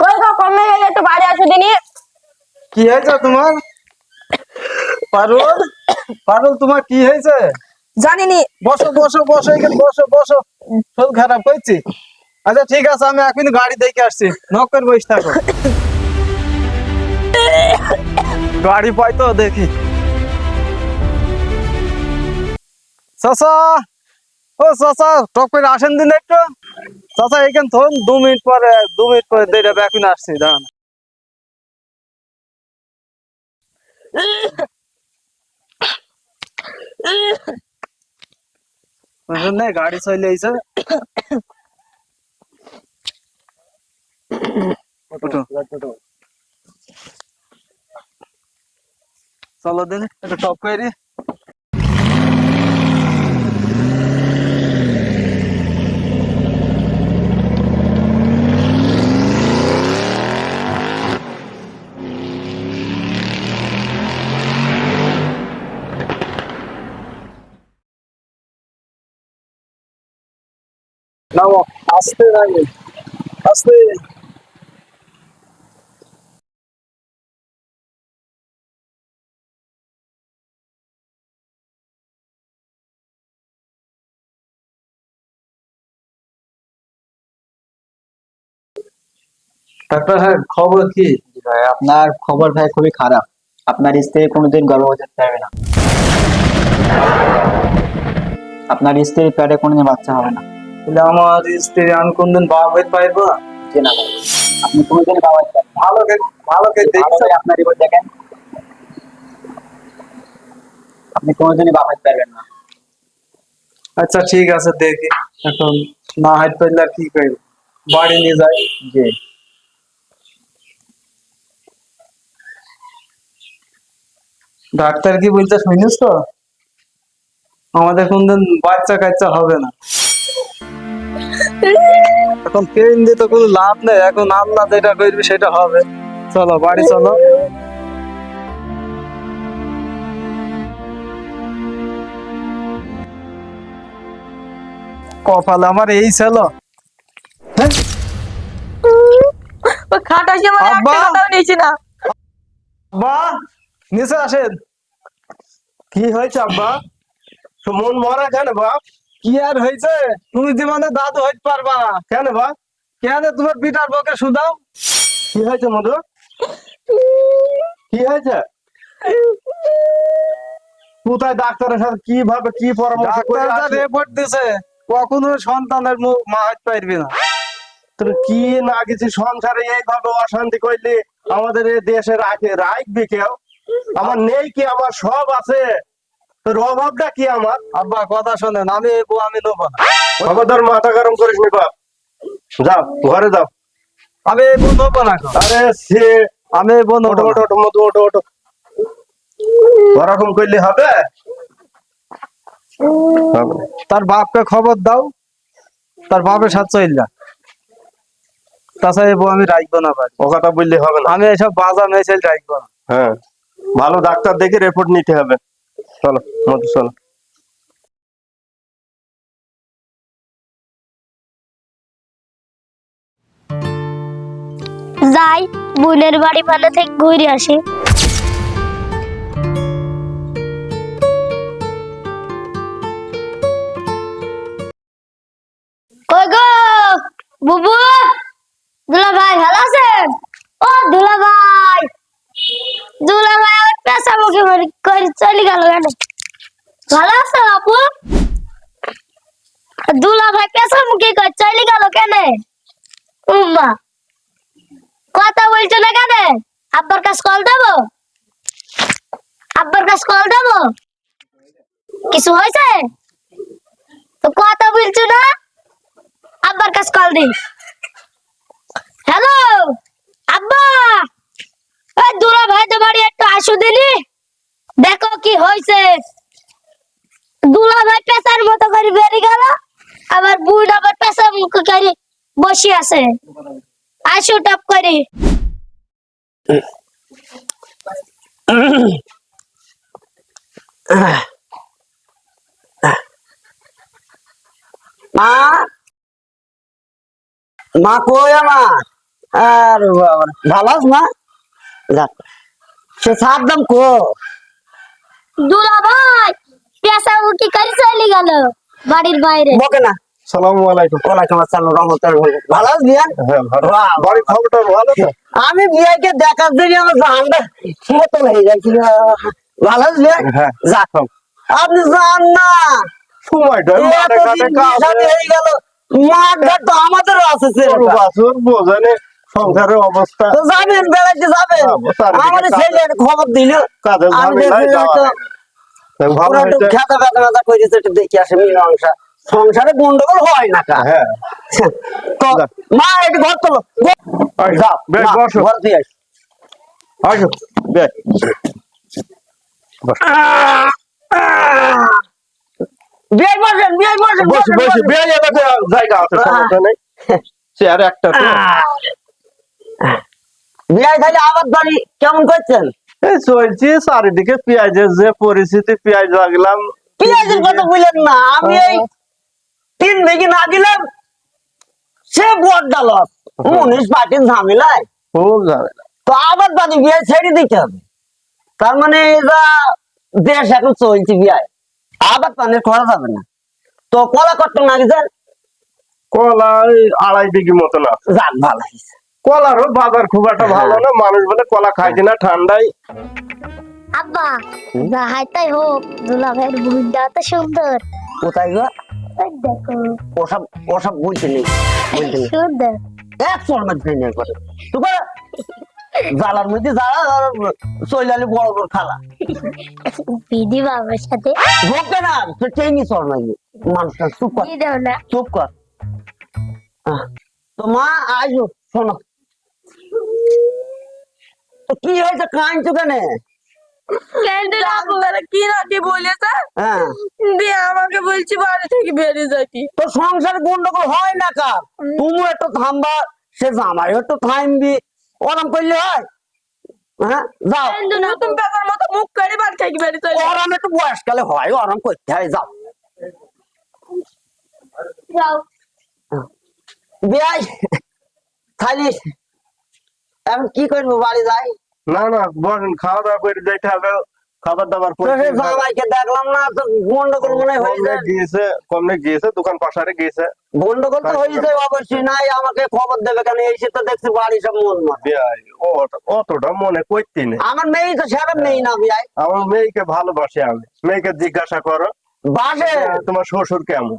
কই গো কমে গেলে একটু বাড়ি আসো দিনি কি হয়েছে তোমার? পারুল? পারুল তোমার কি হয়েছে? জানিনি। বসো বসো বসো এখানে বসো বসো। শরীর খারাপ হয়েছে আচ্ছা ঠিক আছে আমি এখনই গাড়ি দেখে আসছি। নক করে বসে থাকো। গাড়ি পাই তো দেখি। চাচা ও চাচা, টক করে আসেন দিন একটু। চাচা, এখানে ধরুন দু মিনিট পরে, দু মিনিট পরে হবে এখন আসছি, দাঁড়ান। গাড়ি চলে চলো দিন, একটু টপ করে আস্তে নামি আস্তে ডাক্তার সাহেব, খবর কি? জি ভাই আপনার খবর ভাই খুবই খারাপ। আপনার স্ত্রী কোনোদিন গর্ভবতী হতে পারবে না। আপনার স্ত্রীর পেটে কোনোদিন বাচ্চা হবে না। বলে আমার স্ত্রী আমি কোনদিন বাপ হইতে পারব জি না ভাই আপনি কোনোদিন বাবা হতে পারবেন না। ভালো কে ভালো কে ভালো দেখছ করে আপনার রিপোর্ট দেখেন আপনি কোনোদিনই বাবা হতে পারবেন না আচ্ছা ঠিক আছে দেখি এখন না হাইট পাইলে আর কি করব বাড়ি নিয়ে যাই জি ডাক্তার কি বলছে শুনিস তো আমাদের কোনদিন বাচ্চা কাচ্চা হবে না এখন পেন দিয়ে তো কোনো লাভ নেই এখন আল্লাহ যেটা করবে সেটা হবে। চলো বাড়ি চলো। কপাল আমার এই ছিল। খাট আসে মানে একটা কথাও নিয়েছি না। বা নিচে আসেন। কি হয়েছে আব্বা? মন মরা কেন বাপ? কি আর হয়েছে? তুমি জীবনে দাদু হইতে পারবা। না কেন বা? কেন তোমার পিটার বকে শুধাও? কি হয়েছে মধু? কি হয়েছে? কোথায় ডাক্তারের সাথে কীভাবে কি পরামর্শ করে রিপোর্ট দিছে কখনো সন্তানের মুখ মা হইতে পারবি না। তোর কি না কিছু সংসারে এইভাবে অশান্তি করলে? আমাদের এই দেশে রাখে রাখবি কেউ? আমার নেই কি? আমার সব আছে। তোর অভাবটা কি আমার? আব্বা কথা শোনেন আমি এই বউ আমি নেব না। খবরদার মাথা গরম করিস নি বাপ। যাও ঘরে যাও। আমি এই বউ নেব না আরে সে আমি এই বউ ওটো ওটো ওটো মধু ওটো ওটো ওরকম করলে হবে? হবে তার বাপকে খবর দাও। তার বাপের সাথে চল যা। তাছাড়া এই বউ আমি রাখব না ভাই। ও কথা বললে হবে না। আমি এসব বাজা মেসেল রাখব না। হ্যাঁ ভালো ডাক্তার দেখে রিপোর্ট নিতে হবে। চলো চলো। যাই বোনের বাড়ি ভালো থেকে ঘুরে আসি। কাছে কল দেবো? কিছু হয়েছে? তো কথা বলছো না? আব্বার কাছে কল দি হ্যালো আব্বা? ওই দুলা ভাই তো একটু আসু দিনি। দেখো কি হয়েছে। দুলা ভাই পেশার মতো করে বেরিয়ে গেল। আবার বুড় আবার পেশার মুখ করে বসে আছে। আসো টপ করে। মা? মা কই আমার? আর ভালো আছ মা? যাক সে সার দাম কো। দুলা ভাই পেশা উঠি করে চলে গেল বাড়ির বাইরে। বকে না। সালাম আলাইকুম। ওয়ালাইকুম আসসালাম রহমতুল্লাহ ভালো আছ বিয়ান? হ্যাঁ বাড়ির খবরটা ভালো তো? আমি বিয়াকে দেখার জন্য আমার জানটা খেতে হয়ে যাচ্ছিল ভালো হ্যাঁ আপনি জান না। গেল। তো আমাদেরও আছে। সংসারের অবস্থা। যাবেন বেড়াইতে যাবেন। আমার। খবর দিল। একটু হয়েছে। খেতা ব্যথা ব্যথা করেছে একটু দেখি আসে মীমাংসা। সংসারে গন্ডগোল হয় না কা হ্যাঁ। তো মা একটু ঘর তোলো। ঘর দিয়ে আস আসো জায়গা আছে সমস্যা নেই। চেয়ার একটা তো। তাহলে আবার বাড়ি কেমন করছেন? এই চলছে চারিদিকে পেঁয়াজের যে পরিস্থিতি পেঁয়াজ লাগলাম পেঁয়াজের কথা বললেন না আমি এই তিন বিঘি না দিলাম সে বড়টা লস উনিশ পার্টির ঝামেলায়। খুব ঝামেলা। তো আবার বাড়ি বিয়ে ছেড়ে দিতে হবে। তার মানে এরা দেশ এখন চলছে বিয়ে আবার পানির করা যাবে না। তো কলা কত না গেছেন? কলা আড়াই বিঘি মতো না যাক ভালো কলারও বাজার খুব একটা ভালো না। মানুষ বলে কলা খাইছে না ঠান্ডায় আব্বা যাহাই তাই হোক দুলা ভাইয়ের বুড়িটা তো সুন্দর। কোথায় গো? দেখো। ওসব ওসব বলতে নেই সুন্দর। এক করে তো করে জ্বালার মধ্যে চৈলালি বড় বড় খালা বিধি বাবার সাথে। না তো চল নাকি মানুষটা চুপ কর। না। চুপ কর। তো মা আইসো শোনো। তো কি হয়েছে কাঁদছো কেন? কি না কি বলেছে? হ্যাঁ। দিয়ে আমাকে বলছি বাড়ি থেকে বেরিয়ে যাইতি তো সংসার গন্ডগোল হয় না কার? তুমি একটু থামবা সে জামাই একটু থামবি। ওরম করলে হয়? হ্যাঁ যাও। নতুন পেশার মতো মুখ করে বাড়ি থেকে বেরিয়ে চলে। ওরম একটু বয়সকালে হয় ওরম করতে হয় যাও। যাও। বিয়াই খালি এখন কি করব বাড়ি যাই? না না বসেন খাওয়া দাওয়া করে যাইতে হবে। খাবার দাবার দেখলাম না তো গন্ডগোল মনে হয় হয়ে যায় গিয়েছে কমনে গিয়েছে দোকান পাশারে গিয়েছে। গন্ডগোল তো হয়েছে অবশ্যই নাই আমাকে খবর দেবে কেন? এসে তো দেখছি বাড়ি সব মন অতটা মনে করতে নেই। আমার মেয়ে তো সেরকম নেই না বিয়াই। আমার মেয়েকে ভালোবাসি আমি। মেয়েকে জিজ্ঞাসা করো বাসে? তোমার শ্বশুর কেমন?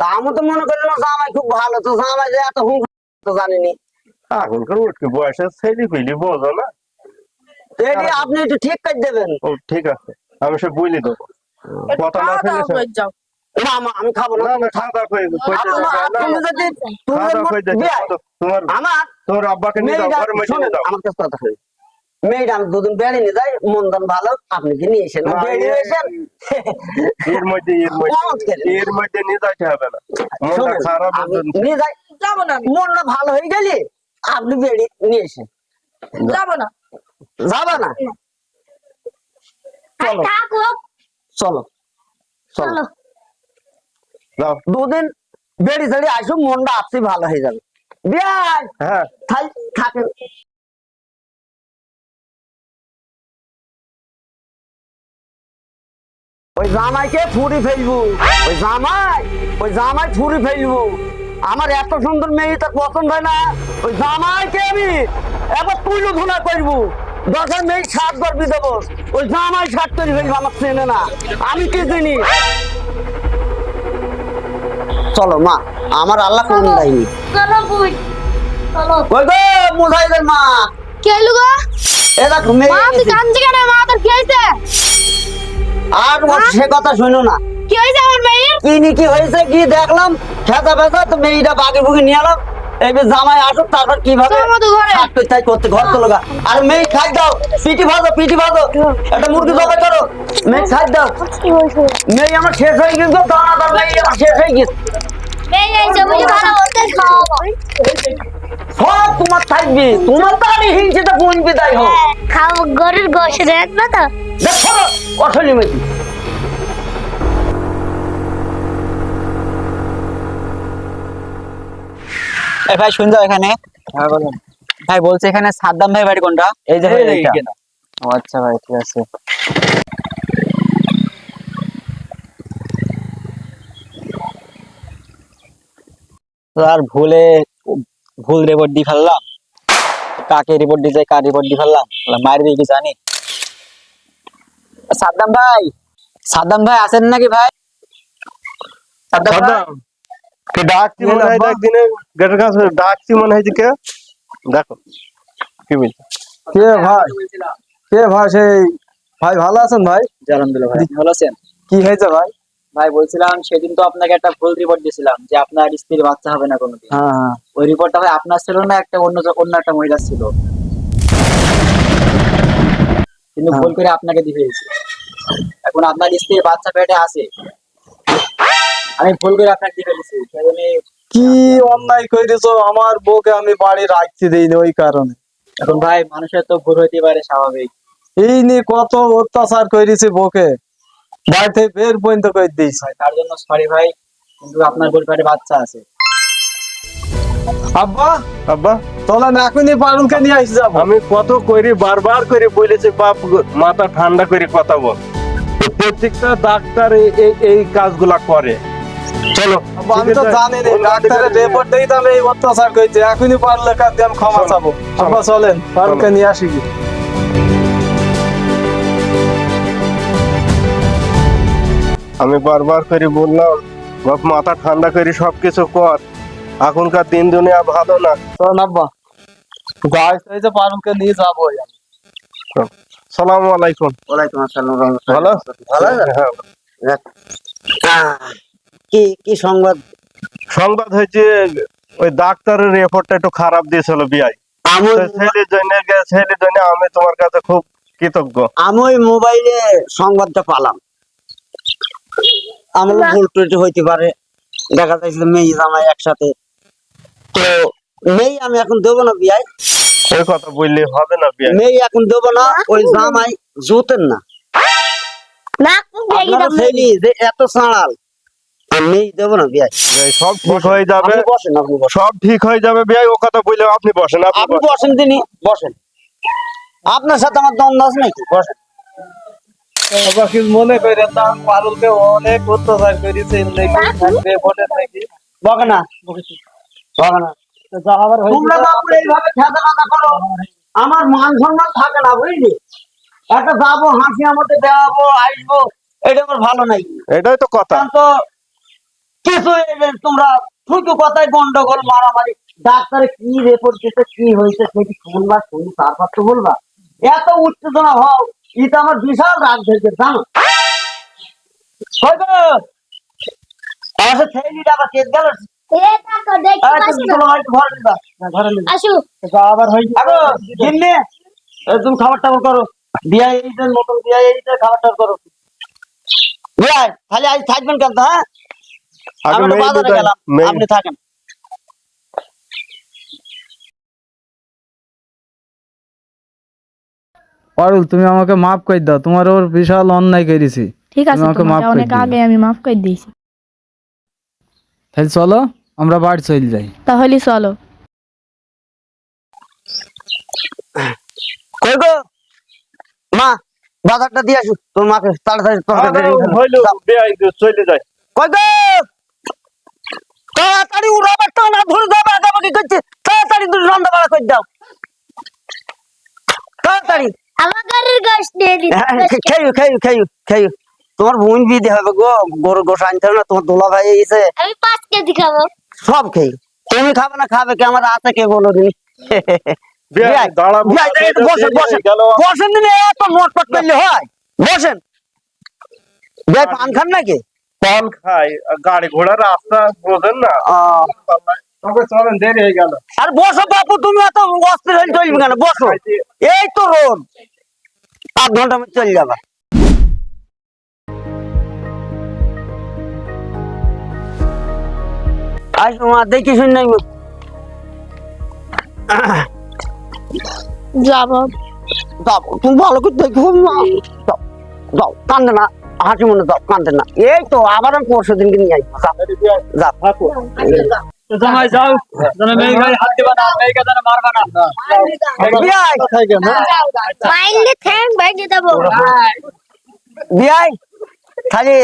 তা আমি তো মনে করি না জামাই খুব ভালো। তো জামাই যে এত হুম তো জানিনি। এখনকার উঠকে বয়সে ছেলে পিলি বোঝো না। এটি আপনি একটু ঠিক করে দেবেন। ও ঠিক আছে। আমি সে বুঝলি দেবো। কথা না করে যাও। না আমি খাব না। না না খাওয়া দাওয়া করে করতে আমার- যাবে না, তুমি যদি তুমি দাওয়া করে যাবে বিয়াই, তোমার আমার তোমার আব্বাকে নিয়ে যাও মেয়েটা ঘরের মধ্যে শোনেন, নিয়ে যাও। আমার কাছে কথা শুনুন। মেয়েটা আমি দুদিন বেড়ে নিয়ে যাই মন্দন ভালো আপনি কি নিয়ে এসেন? এর মধ্যে এর মধ্যে এর মধ্যে নিয়ে যাইতে হবে না। মনটা খারাপ নিয়ে যাই। যাব না মনটা ভালো হয়ে গেলে আপনি বেরিয়ে নিয়ে এসেন। যাব না। যাবে না? চলো। চলো। চলো। যাও। দুদিন বেড়ি ছেড়ে আসুন মনটা আপসি ভালো হয়ে যাবে। বিয়ার হ্যাঁ। থাকেন। ওই জামাইকে ফুরি ফেলব। ওই জামাই! ওই জামাই ফুরি ফেলব। আমার এত সুন্দর মেয়ে তার পছন্দ হয় না। ওই জামাইকে আমি এবার তুইলো ধুলা করব। দরকার মেয়ে সাত করবি দেবো। ওই জামাই সাত করে ফেলব আমার চেনে না। আমি কি চিনি? চলো মা আমার আল্লাহ কোন দেয়নি চলো বুই। চলো। ওই গো মা। কে হলো গো? এ দেখো মেয়ে মা তুই এসেছে। কাঁদছি কেন? মা তোর কি হয়েছে? আর ওর সে কথা শুনো না। কি হয়েছে আমার মেয়ের? কি নি কি হয়েছে কি দেখলাম খেতা ফেতা তো মেয়েটা বাগে বুগে নিয়ে এলাম এবার জামাই আসুক তারপর কীভাবে চল মধু ঘরে। থাকতে চাই করতে ঘর তো লগা আর মেয়ে খাই দাও পিটি ভাজো পিটি ভাজো। একটা মুরগি জবাই করো। মেয়ে খাই দাও। মেয়ে আমার শেষ হয়ে গেছে দানা দানা আমার শেষ হয়ে গেছে মেয়ে যাইছে বুঝি ভালো হতে খাওয়াবো। সব তোমার থাকবে। তোমার তারই হিংসেটা বোন বিদায় হোক খাও গরুর গোশ রাখবে তো? দেখো অসলি মেয়ে। এই ভাই শুন যাও এখানে? হ্যাঁ বলুন। ভাই বলছে এখানে সাদ্দাম ভাই বাড়ি কোনটা? এই যে ভাই আচ্ছা ভাই ঠিক আছে। আর ভুলে ভুল রিপোর্ট দিয়ে ফেললাম? কাকে রিপোর্ট দিয়ে যায় কার রিপোর্ট দিয়ে ফেললাম? বললাম, মার দিয়ে কি জানি? সাদ্দাম ভাই সাদ্দাম ভাই আছেন নাকি ভাই? সাদ্দাম, কে ডাকছি মনে হয়? ডাকবা? একদিনে গেটের কাছে ডাকছি মনে হয় কে? দেখো কি বলছে? কে ভাই? কে ভাই সেই? ভাই ভালো আছেন ভাই? আলহামদুলিল্লাহ ভাই ভালো আছেন। কি হয়েছে ভাই? ভাই বলছিলাম সেদিন তো আপনাকে একটা ভুল রিপোর্ট দিয়েছিলাম যে আপনার স্ত্রীর বাচ্চা হবে না কোনোদিন। হ্যাঁ হ্যাঁ। ওই রিপোর্টটা ভাই আপনার ছিল না একটা অন্য অন্য একটা মহিলা ছিল? কিন্তু ভুল করে আপনাকে দিয়ে এখন আপনার স্ত্রীর বাচ্চা পেটে আছে। আমি ভুল করে আপনাকে দিয়ে ফেলেছি। কি অন্যায় করেছ? আমার বউকে আমি বাড়ি রাখতে দিইনি ওই কারণে। এখন ভাই মানুষের তো ভুল হইতে পারে স্বাভাবিক। এই নিয়ে কত অত্যাচার করেছি বউকে। বাড়ি থেকে বের পর্যন্ত করে দিয়েছি। ভাই তার জন্য সরি ভাই কিন্তু আপনার পেটে বাচ্চা আছে। আব্বা আব্বা। চলেন এখনই পারুলকে নিয়ে আসি যাব। আমি কত করি বারবার করে বলেছি বাপ মাথা ঠান্ডা করে কথা বল। প্রত্যেকটা ডাক্তার এই- এই এই কাজগুলা করে। চলো। আমি তো জানি না ডাক্তারের রিপোর্ট দেখি। তো আমি এই অত্যাচার করেছি এখনই পারলে আমি ক্ষমা চাবো। আব্বা চলেন নিয়ে আসি কি? আমি বারবার করে বললাম বাপ মাথা ঠান্ডা করে সবকিছু কর। এখনকার দিন দুনিয়া ভালো না। চলেন আব্বা। গাছ পারুলকে নিয়ে যাব আমি। সালাম আলাইকুম। ওয়ালাইকুম আসসালাম ভালো? ভালো। হ্যাঁ। কি কি সংবাদ? সংবাদ হয়েছে ওই ডাক্তারের রিপোর্টটা একটু খারাপ দিয়েছিল বিআই ছেলের জন্য ছেলের জন্য আমি তোমার কাছে খুব কৃতজ্ঞ। আমি ওই মোবাইলে সংবাদটা পালাম। আমার ভুল ত্রুটি হইতে পারে। দেখা যাচ্ছে মেয়ে জামাই একসাথে। তো মেয়ে আমি এখন দেবো না বিয়াই ওই কথা বললে হবে না বিআই মেয়ে এখন দেবো না ওই জামাই জুতেন না। না যে এত সাঁড়াল। আমি দেবো না বিয়াই। সব ঠিক হয়ে যাবে। বসেন আপনি বসেন। সব ঠিক হয়ে যাবে ও কথা বললে আপনি বসেন আপনি আপনি বসেন। তিনি বসেন। আপনার সাথে আমার দ্বন্দ্ব আছে নাকি? বসেন। মনে করেন না পারুলকে অনেক অত্যাচার করেছে রিপোর্টের নাকি। বকে না। বকে না। তোমরা বাবু এইভাবে খেতে খাতা করো। আমার মান সম্মান থাকে না বুঝলি? একটা যাব হাসি আমাদের দেওয়াবো আসব এটা আমার ভালো নাই। এটাই তো কথা। তো কিছু এই তোমরা শুধু কথায় গন্ডগোল মারামারি। ডাক্তারে কি রিপোর্ট দিতে কি হয়েছে সেটি শুনবা শুনি তারপর তো বলবা? এত উত্তেজনা হও এটা আমার বিশাল রাগ ধরেছে জানো? ছেলেটা আবার কেস গেল? এই, তুমি এই খাবার টাবার করো বিয়া এইটার মতন বিয়া এইটা খাবার টাবার করো। বিয়াই খালি আজ থাকবেন কেন তো, হ্যাঁ? বাজারে গেলাম আপনি থাকেন। পারুল তুমি আমাকে মাফ করে দাও তোমার ওর বিশাল অন্যায় করেছি। ঠিক আছে আমাকে মাফ করে অনেক আগে আমি মাফ করে দিয়েছি। তাহলে চলো আমরা বাড়ি চলে যাই। তাহলে চলো। কই গো? মা বাজারটা দিয়ে আসো তোর মাকে তাড়াতাড়ি তরকারি। হইল চলে যায় কই গো? তাড়াতাড়ি উড়াবার টানা ধরে আগামাগি করছে তাড়াতাড়ি দুটো রান্না বাড়া করে দাও। তাড়াতাড়ি। আমার গাড়ির গাছ দিয়ে দিতে হ্যাঁ, খেয়ু খেয়ু খেয়ু খেয়ু। তোমার বোন বিয়ে হবে গো? গরু গোস আনতে না তোমার দোলা ভাই এসে। আমি পাঁচ কেজি খাব। সব খেয়ে। তুমি খাবে না খাবে কে? আমার আছে কে বলো দিনি বসেন বসেন। বসেন দিনে এত নটপট করলে হয়। বসেন। পান খান নাকি? পান খাই গাড়ি ঘোড়ার রাস্তা বোঝেন না। চলেন দেরি হয়ে গেল। আর বসো বাপু তুমি এত অস্থির হয়ে চলবে কেন? বসো। এই তো রোদ। আধ ঘণ্টা মধ্যে চলে যাবা। আসো মা দেখি শুন নাই যাব। তুমি ভালো করে দেখো যাও যাও কান্দে না। হাসি মনে যাও কান্দে না। এই তো আবার আমি পরশু দিনকে নিয়ে আসব। যাও যাও জামাই যাও। জামাই মেয়ে গায়ে হাত দিবা না মেয়েকে যেন মারবা না। বিয়াই। মাইন্ডে থ্যাঙ্ক ভেঙে দেবো বিয়াই খালি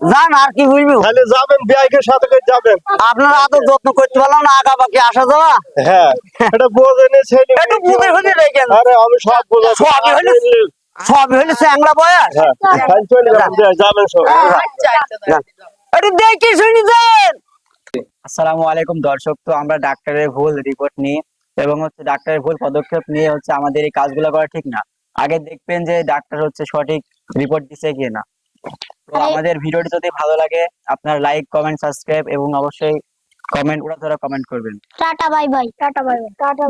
যান আর কি বুঝব খালি যাবেন বিয়াইকে সাথে করে যাবেন। আপনারা এত যত্ন করতে পারলাম না আগা বাকি আসা যাওয়া। হ্যাঁ এটা বোঝেনি ছেলে একটু বুঝে বুঝে রেখেন আরে আমি সব সবই হইলে সবই হইলে চ্যাংলা বয়স? হ্যাঁ বিয়াই, যাবেন সব। একটু দেখি শুনি দেন। আসসালামু আলাইকুম দর্শক তো আমরা ডাক্তারের ভুল রিপোর্ট নিয়ে এবং হচ্ছে ডাক্তারের ভুল পদক্ষেপ নিয়ে হচ্ছে আমাদের এই কাজগুলো করা ঠিক না। আগে দেখবেন যে ডাক্তার হচ্ছে সঠিক রিপোর্ট দিছে কি না। তো আমাদের ভিডিওটি যদি ভালো লাগে আপনার লাইক কমেন্ট সাবস্ক্রাইব এবং অবশ্যই কমেন্ট উড়া ধরা কমেন্ট করবেন। Tata bye bye. Tata bye bye. Tata